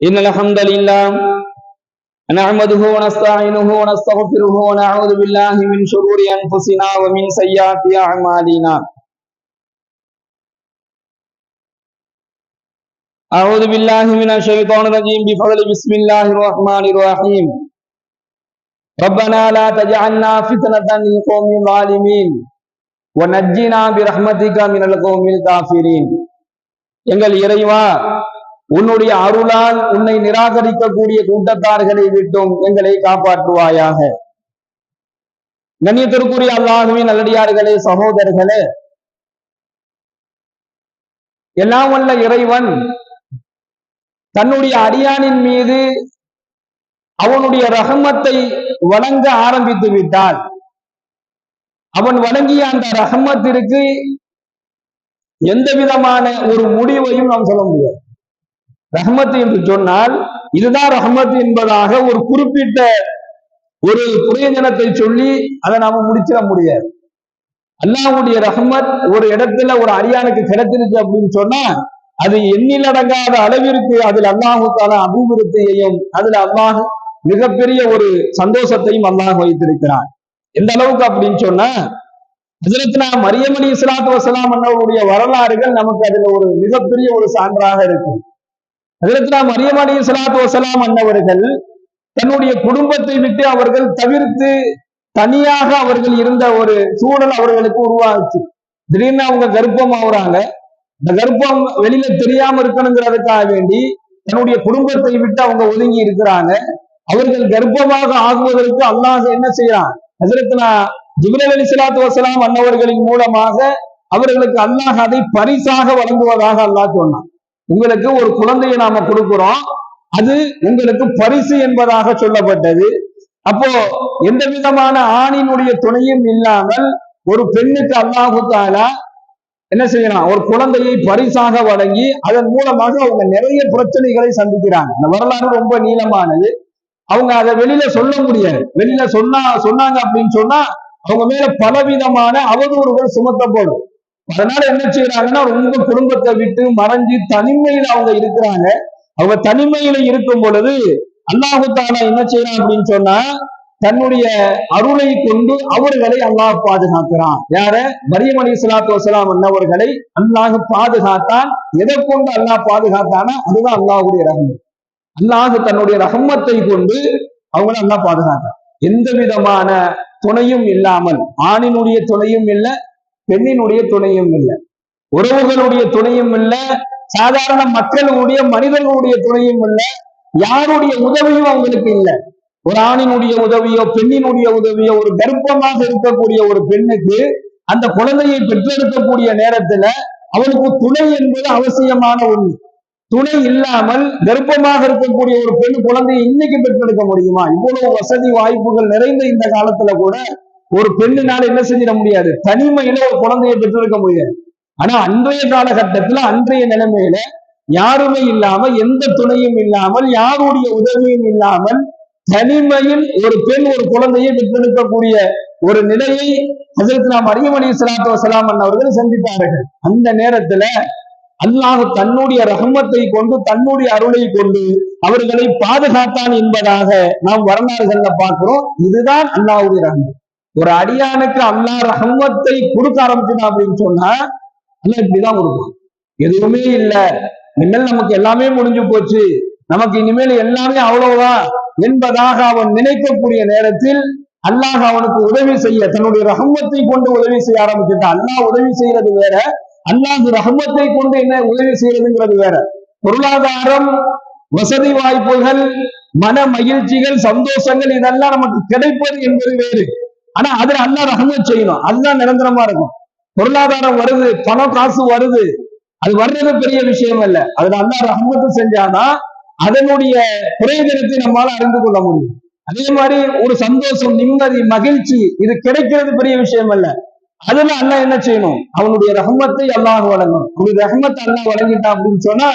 إن الحمد لله نحمده ونستعينه ونستغفره ونعوذ بالله من شرور أنفسنا ومن سيئات أعمالنا أعوذ بالله من الشيطان الرجيم بفضل بسم الله الرحمن الرحيم ربنا لا تجعلنا فتنة للقوم الظالمين ونجنا برحمتك من القوم الكافرين எங்கள் இறைவா உன்னுடைய அருளால் உன்னை நிராகரிக்கக்கூடிய கூட்டத்தார்களை விட்டும் எங்களை காப்பாற்றுவாயாக. கண்ணியத்திற்குரிய அல்லாஹுவின் நல்லடியார்களே சகோதரர்களே எல்லாம் வல்ல இறைவன் தன்னுடைய அடியானின் மீது அவனுடைய ரகமத்தை வழங்க ஆரம்பித்து விட்டால் அவன் வழங்கிய அந்த ரகமத்திற்கு எந்த விதமான ஒரு முடிவையும் நாம் சொல்ல முடியாது. ரஹமத் என்று சொன்னால் இதுதான் ரஹமத் என்பதாக ஒரு குறிப்பிட்ட ஒரு பிரயோஜனத்தை சொல்லி அதை நாம முடிச்சிட முடியாது. அல்லாவுடைய ரஹமத் ஒரு இடத்துல ஒரு அரியானுக்கு கிடைச்சிருச்சு அப்படின்னு சொன்னா அது எண்ணிலடங்காத அளவிற்கு அதில் அல்லாஹுக்கான அபிவிருத்தியையும் அதுல அல்லாஹ் மிகப்பெரிய ஒரு சந்தோஷத்தையும் அல்லாஹ் வைத்திருக்கிறான். எந்த அளவுக்கு அப்படின்னு சொன்னா ஹஜரத்னா மரியம் இஸ்லாத்து வசலாம் அண்ணவருடைய வரலாறுகள் நமக்கு அதுல ஒரு மிகப்பெரிய ஒரு சான்றாக இருக்கும். ஹஜரத்னா மரியம் அலி இஸ்லாத்து வசலாம் அன்னவர்கள் தன்னுடைய குடும்பத்தை விட்டு அவர்கள் தவிர்த்து தனியாக அவர்கள் இருந்த ஒரு சூழல் அவர்களுக்கு உருவாச்சு. திடீர்னு அவங்க கர்ப்பம் ஆகுறாங்க. இந்த கர்ப்பம் வெளியில தெரியாம இருக்கணுங்கிறதுக்காக வேண்டி தன்னுடைய குடும்பத்தை விட்டு அவங்க ஒதுங்கி இருக்கிறாங்க. அவர்கள் கர்ப்பமாக ஆகுவதற்கு அல்லாஹ் என்ன செய்யறான் ஹசரத்னா ஜிப்ரல் அலி சலாத்து வசலாம் அன்னவர்களின் மூலமாக அவர்களுக்கு அல்லாஹ் அதை பரிசாக வழங்குவதாக அல்லாஹ் சொன்னான். உங்களுக்கு ஒரு குழந்தையை நாம கொடுக்கிறோம். அது உங்களுக்கு பரிசு என்பதாக சொல்லப்பட்டது. அப்போ எந்த விதமான ஆணினுடைய துணையும் இல்லாமல் ஒரு பெண்ணுக்கு அல்லாஹு தாலா என்ன செய்யலாம் ஒரு குழந்தையை பரிசாக வழங்கி அதன் மூலமாக அவங்க நிறைய பிரச்சனைகளை சந்திக்கிறாங்க. இந்த வரலாறு ரொம்ப நீளமானது. அவங்க அதை வெளியில சொல்ல முடியாது. வெளியில சொன்னா சொன்னாங்க அப்படின்னு சொன்னா அவங்க மேல பலவிதமான அவதூறுகள் சுமத்தப்படும். அதனால என்ன செய்யறாங்கன்னா ரொம்ப குடும்பத்தை விட்டு மறைஞ்சு தனிமையில அவங்க இருக்கிறாங்க. அவங்க தனிமையில இருக்கும் பொழுது அல்லாஹு என்ன செய்யறான் அப்படின்னு சொன்னா தன்னுடைய அருளை கொண்டு அவர்களை அல்லாஹ் பாதுகாக்கிறான். யார? மரியம் அலி சலாத்து வசலாம் அன்னவர்களை அல்லாஹ் பாதுகாத்தான். எதை கொண்டு அல்லாஹ் பாதுகாத்தானா? அதுதான் அல்லாஹுடைய ரகம் அல்லாஹ் தன்னுடைய ரகமத்தை கொண்டு அவங்கள அல்லாஹ் பாதுகாத்தான். எந்த விதமான துணையும் இல்லாமல் ஆணினுடைய துணையும் இல்லை பெண்ணினுடைய துணையும் இல்லை. உறவுகளுடைய துணையும் இல்லை. சாதாரண மக்களுடைய மனிதர்களுடைய துணையும் இல்லை. யாருடைய உதவியும் அவங்களுக்கு இல்லை. ஒரு ஆணினுடைய உதவியோ பெண்ணினுடைய உதவியோ ஒரு கர்ப்பமாக இருக்கக்கூடிய ஒரு பெண்ணுக்கு அந்த குழந்தையை பெற்றெடுக்கக்கூடிய நேரத்துல அவளுக்கு துணை என்பது அவசியமான ஒண்ணு. துணை இல்லாமல் கர்ப்பமாக இருக்கக்கூடிய ஒரு பெண் குழந்தையை இன்னைக்கு பெற்றெடுக்க முடியுமா? இவ்வளவு வசதி வாய்ப்புகள் நிறைந்த இந்த காலத்துல கூட ஒரு பெண்ணுனால என்ன செஞ்சிட முடியாது? தனிமையில ஒரு குழந்தையை பெற்றிருக்க முடியாது. ஆனா அன்றைய காலகட்டத்துல அன்றைய நிலைமையில யாருமே இல்லாமல் எந்த துணையும் இல்லாமல் யாருடைய உதவியும் இல்லாமல் தனிமையில் ஒரு பெண் ஒரு குழந்தையை பெற்றெடுக்கக்கூடிய ஒரு நிலையை ஹசரத் நாம் அரியமணி சலாத்து வசலாம் அவர்கள் சந்தித்தார்கள் அந்த நேரத்துல அல்லாஹ் தன்னுடைய ரகமத்தை கொண்டு தன்னுடைய அருளை கொண்டு அவர்களை பாதுகாத்தான் என்பதாக நாம் வரலாறுகள்ல பார்க்கிறோம். இதுதான் அல்லாஹுடைய ரகம் ஒரு அடியானுக்கு அல்லாஹ் ரஹமத்தை கொடுக்க ஆரம்பிச்சுட்டா அப்படின்னு சொன்னா அல்ல இப்படிதான் கொடுக்கும் எதுவுமே இல்லை. இனிமேல் நமக்கு எல்லாமே முடிஞ்சு போச்சு. நமக்கு இனிமேல் எல்லாமே அவ்வளவுதான் என்பதாக அவன் நினைக்கக்கூடிய நேரத்தில் அல்லாஹ் அவனுக்கு உதவி செய்ய தன்னுடைய ரகமத்தை கொண்டு உதவி செய்ய ஆரம்பிச்சுட்டான். அல்லாஹ் உதவி செய்யறது வேற. அல்லாஹ் ரஹமத்தை கொண்டு என்ன உதவி செய்யறதுங்கிறது வேற. பொருளாதாரம் வசதி வாய்ப்புகள் மன மகிழ்ச்சிகள் சந்தோஷங்கள் இதெல்லாம் நமக்கு கிடைப்பது என்பது வேறு. ஆனா அதுல அல்லா ரகமும் செய்யணும். அதுதான் நிரந்தரமா இருக்கும். பொருளாதாரம் வருது பணம் காசு வருது. அது வர்றது பெரிய விஷயம் இல்ல அதுல அல்லா ரஹமத்து செஞ்சாதான் அதனுடைய பிரயோஜனத்தை நம்மளால அறிந்து கொள்ள முடியும். அதே மாதிரி ஒரு சந்தோஷம் நிம்மதி மகிழ்ச்சி இது கிடைக்கிறது பெரிய விஷயம் அல்ல. அதுல அண்ணா என்ன செய்யணும்? அவனுடைய ரஹமத்தை அல்லாஹ் வழங்கணும். அவனுடைய ரஹமத்தை அல்லாஹ் வழங்கிட்டான் அப்படின்னு சொன்னா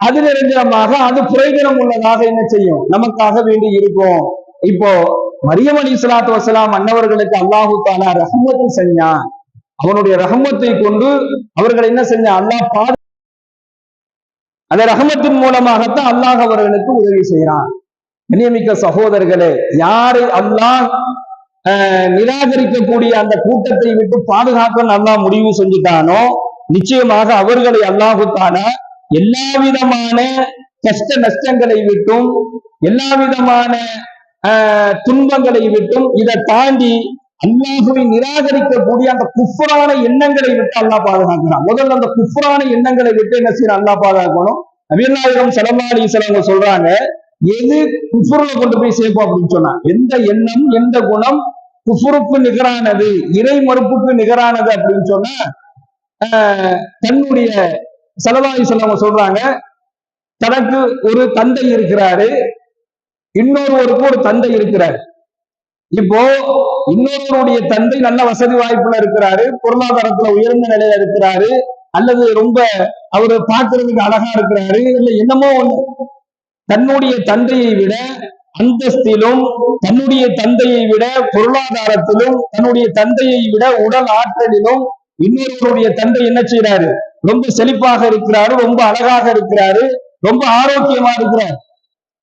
அது நிரஞ்சனமாக அது பிரயோஜனம் உள்ளதாக என்ன செய்யும்? நமக்காக வேண்டி இருக்கும். இப்போ மரியம் அலி சலாத்து வசலாம் அன்னவர்களுக்கு அல்லாஹு தாலா ரஹமத்து செஞ்சான். அவனுடைய ரஹமத்தை கொண்டு அவர்கள் என்ன செஞ்சான்? அல்லாஹ் பாது அந்த ரஹமத்தின் மூலமாகத்தான் அல்லாஹ் அவர்களுக்கு உதவி செய்கிறான். நியமிக்க சகோதரர்களே யாரை அல்லாஹ் நிராகரிக்கக்கூடிய அந்த கூட்டத்தை விட்டு பாதுகாக்க அல்லாஹ் முடிவு செஞ்சுட்டானோ நிச்சயமாக அவர்களை அல்லாஹுத்தான எல்லா விதமான கஷ்ட நஷ்டங்களை விட்டும் எல்லா விதமான துன்பங்களை விட்டும் இதை தாண்டி அல்லாஹுவை நிராகரிக்கக்கூடிய அந்த குஃபரான எண்ணங்களை விட்டு அல்லாஹ் பாதுகாக்கிறான். முதல்ல அந்த குஃபரான எண்ணங்களை விட்டு என்ன செய்யணும் அல்லாஹ் பாதுகாக்கணும். நவீனாயிரம் சலமா சிலவங்க சொல்றாங்க எது குஃபுருல கொண்டு போய் சேர்ப்போம் அப்படின்னு சொன்னா எந்த எண்ணம் எந்த குணம் குஃபுருக்கு நிகரானது இறை மறுப்புக்கு நிகரானது அப்படின்னு சொன்னா தன்னுடைய சலவாயி செல்லவங்க சொல்றாங்க தனக்கு ஒரு தந்தை இருக்கிறாரு இன்னொருவருக்கு ஒரு தந்தை இருக்கிறார். இப்போ இன்னொருவருடைய தந்தை நல்ல வசதி வாய்ப்புல இருக்கிறாரு பொருளாதாரத்துல உயர்ந்த நிலையில இருக்கிறாரு அல்லது ரொம்ப அவரு பார்க்கறதுக்கு அழகா இருக்கிறாரு இல்ல என்னமோ ஒண்ணு. தன்னுடைய தந்தையை விட அந்தஸ்திலும் தன்னுடைய தந்தையை விட பொருளாதாரத்திலும் தன்னுடைய தந்தையை விட உடல் ஆற்றலிலும் இன்னொருவருடைய தந்தை என்ன செய்யறாரு ரொம்ப செழிப்பாக இருக்கிறாரு ரொம்ப அழகாக இருக்கிறாரு ரொம்ப ஆரோக்கியமா இருக்கிறார்.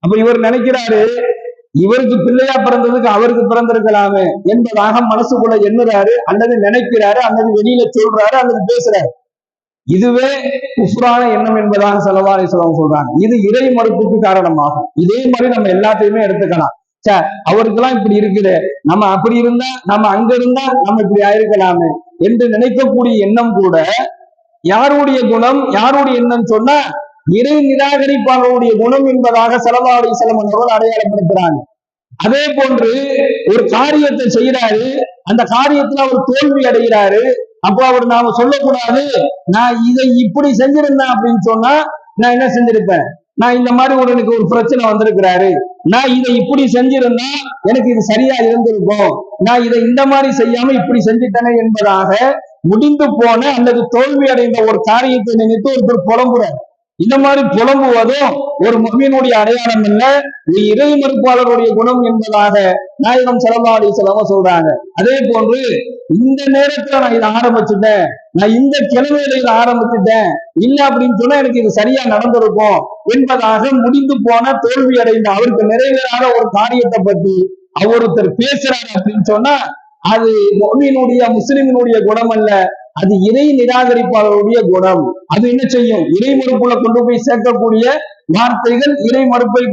அப்ப இவர் நினைக்கிறாரு இவருக்கு பிள்ளையா பிறந்ததுக்கு அவருக்கு பிறந்திருக்கலாமே என்பதாக மனசுக்குள்ள எண்ணுறாரு அல்லது நினைக்கிறாரு அல்லது வெளியில சொல்றாரு அல்லது பேசுறாரு. இதுவே குஃப்ரான எண்ணம் என்பதாக செலவாரி செலவு சொல்றாங்க. இது இறை மறுப்புக்கு காரணமாகும். இதே மாதிரி நம்ம எல்லாத்தையுமே எடுத்துக்கலாம். சே அவருக்கெல்லாம் இப்படி இருக்குது. நம்ம அப்படி இருந்தா நம்ம அங்க இருந்தா நம்ம இப்படி ஆயிருக்கலாமே என்று நினைக்கக்கூடிய எண்ணம் கூட யாருடைய குணம் யாருடைய எண்ணம் சொன்னா இறை நிராகரிப்பாளருடைய குணம் என்பதாக செலவாடி செலவர்கள் அடையாளப்படுத்துறாங்க அதே போன்று ஒரு காரியத்தை செய்யறாரு அந்த காரியத்துல அவர் தோல்வி அடைகிறாரு. அப்போ அவர் நாம சொல்லக்கூடாது நான் இதை இப்படி செஞ்சிருந்தேன் அப்படின்னு சொன்னா நான் என்ன செஞ்சிருப்பேன்? நான் இந்த மாதிரி ஒரு எனக்கு ஒரு பிரச்சனை வந்திருக்கிறாரு. நான் இதை இப்படி செஞ்சிருந்தா எனக்கு இது சரியா இருந்திருக்கும். நான் இதை இந்த மாதிரி செய்யாம இப்படி செஞ்சுட்டேனே என்பதாக முடிந்து போன அல்லது தோல்வி அடைந்த ஒரு காரியத்தை நினைத்து ஒருத்தர் புலம்புறாரு. இந்த மாதிரி புலம்புவதும் ஒரு முகமீனுடைய அடையாளம் இல்ல ஒரு இறை மறுப்பாளருடைய குணம் என்பதாக நாயகம் செலவாடி செலவ சொல்றாங்க. அதே போன்று இந்த நேரத்துல நான் இதை ஆரம்பிச்சுட்டேன். நான் இந்த கிழமையில இதை ஆரம்பிச்சுட்டேன். இல்ல அப்படின்னு சொன்னா எனக்கு இது சரியா நடந்திருக்கும் என்பதாக முடிந்து போன தோல்வி அடைந்த அவருக்கு நிறைவேறாத ஒரு காரியத்தை பத்தி அவர் ஒருத்தர் பேசுறாரு அப்படின்னு சொன்னா அது மொமீனுடைய முஸ்லிமினுடைய குணம் அல்ல. அது இறை நிராகரிப்பாளருடைய குணம். அது என்ன செய்யும்? இறை மறுப்புல கொண்டு போய் சேர்க்கக்கூடிய வார்த்தைகள் இறை மறுப்பை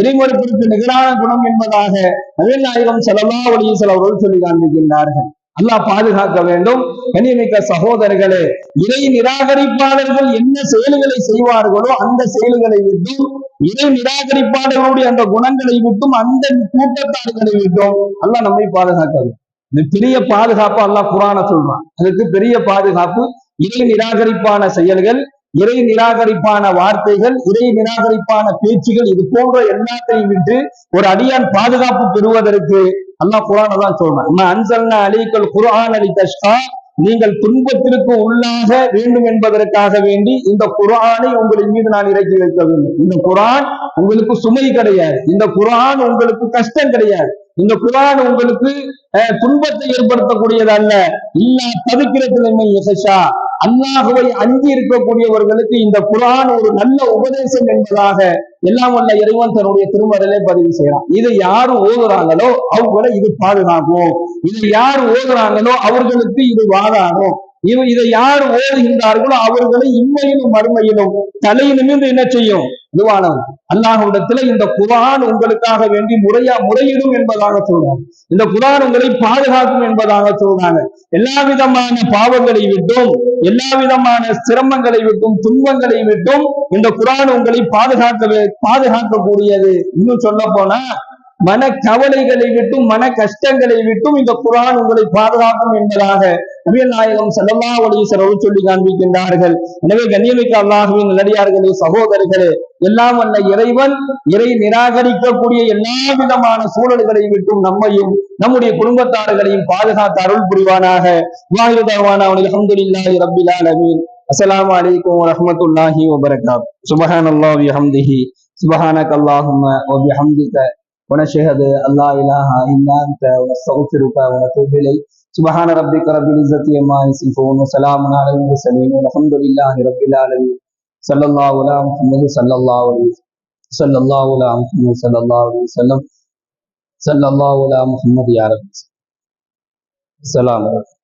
இறை மறுப்பிற்கு நிகரான குணம் என்பதாக நவீனாயிரம் செலவா ஒளிய செலவர்கள் சொல்லி காண்பிக்கின்றார்கள். அல்லாஹ் பாதுகாக்க வேண்டும். கண்ணியமிக்க சகோதரர்களே இறை நிராகரிப்பாளர்கள் என்ன செயல்களை செய்வார்களோ அந்த செயல்களை விட்டும் இறை நிராகரிப்பாளர்களுடைய அந்த குணங்களை விட்டும் அந்த கூட்டத்தார்களை விட்டும் அல்லாஹ் நம்மை பாதுகாக்க வேண்டும். இது பெரிய பாதுகாப்பு அல்லாஹ் குரான சொல்றான். அதுக்கு பெரிய பாதுகாப்பு இறை நிராகரிப்பான செயல்கள் இறை நிராகரிப்பான வார்த்தைகள் இறை நிராகரிப்பான பேச்சுகள் இது போன்ற எல்லாத்தையும் விட்டு ஒரு அடியான் பாதுகாப்பு பெறுவதற்கு அல்லாஹ் குரான தான் சொல்றான். "இன்னா அன்சல்னா அலைக்கல் குரான் அலி தஷ்கா நீங்கள் துன்பத்திற்கு உள்ளாக வேண்டும் என்பதற்காக வேண்டி இந்த குரானை உங்களின் மீது நான் இறக்கி வைக்க வேண்டும். இந்த குரான் உங்களுக்கு சுமை கிடையாது. இந்த குரான் உங்களுக்கு கஷ்டம் கிடையாது. இந்த குரான் உங்களுக்கு அஹ், துன்பத்தை ஏற்படுத்தக்கூடியது அல்ல இல்லா தவிக்கிறதுல யசஷா அல்லாஹுவை அஞ்சி இருக்கக்கூடியவர்களுக்கு இந்த குரான் ஒரு நல்ல உபதேசம் என்பதாக எல்லாம் வல்ல இறைவன் தன்னுடைய திருமறையிலே பதிவு செய்யறான் இதை யாரு ஓதுறாங்களோ அவங்கள இது பாதுகாக்கும். இதை யார் ஓதுறாங்களோ அவர்களுக்கு இது வாதாடும். இவன் இதை யார் ஓதுகின்றார்களோ அவர்களை இம்மையிலும் மறுமையிலும் தலை நிமிர்ந்து என்ன செய்யும்? இதுவானவன் அல்லாஹ்விடத்துல இந்த குரான் உங்களுக்காக வேண்டி முறையா முறையிடும் என்பதாக சொல்றாங்க இந்த குரான் உங்களை பாதுகாக்கும் என்பதாக சொல்றாங்க. எல்லா விதமான பாவங்களை விட்டும் எல்லா விதமான சிரமங்களை விட்டும் துன்பங்களை விட்டும் இந்த குரான் உங்களை பாதுகாக்க பாதுகாக்கக்கூடியது. இன்னும் சொல்ல போனா மன கவலைகளை விட்டும் மன கஷ்டங்களை விட்டும் இந்த குரான் உங்களை பாதுகாக்கும் என்பதாக நபிகள் நாயகம் ஸல்லல்லாஹு அலைஹி வஸல்லம் சொல்லி காண்பிக்கின்றார்கள் எனவே கண்ணியமிக்க அல்லாஹுவின் நல்லடியார்களே சகோதரர்களே எல்லாம் வல்ல இறைவன் இறை நிராகரிக்கக்கூடிய எல்லா விதமான சூழல்களை விட்டும் நம்மையும் நம்முடைய குடும்பத்தார்களையும் பாதுகாத்து அருள் புரிவானாக வாயுதவான அவனில் அல்ஹம்துலில்லாஹி ரப்பில் ஆலமீன் அஸ்ஸலாமு அலைக்கும் வரஹ்மத்துல்லாஹி வபரகாத் சுபஹானல்லாஹி வபிஹம்திஹி சுபஹானக அல்லாஹும்ம வபிஹம்திக ونشهد أن لا إله إلا أنت ونستغفرك ونتوب إليك سبحان ربك رب العزة عما يصفون وسلام على المرسلين والحمد لله رب العالمين. صلى الله على محمد صلى الله عليه صلى الله على محمد صلى الله عليه وسلم. صلى الله على محمد يا رب. السلام عليكم.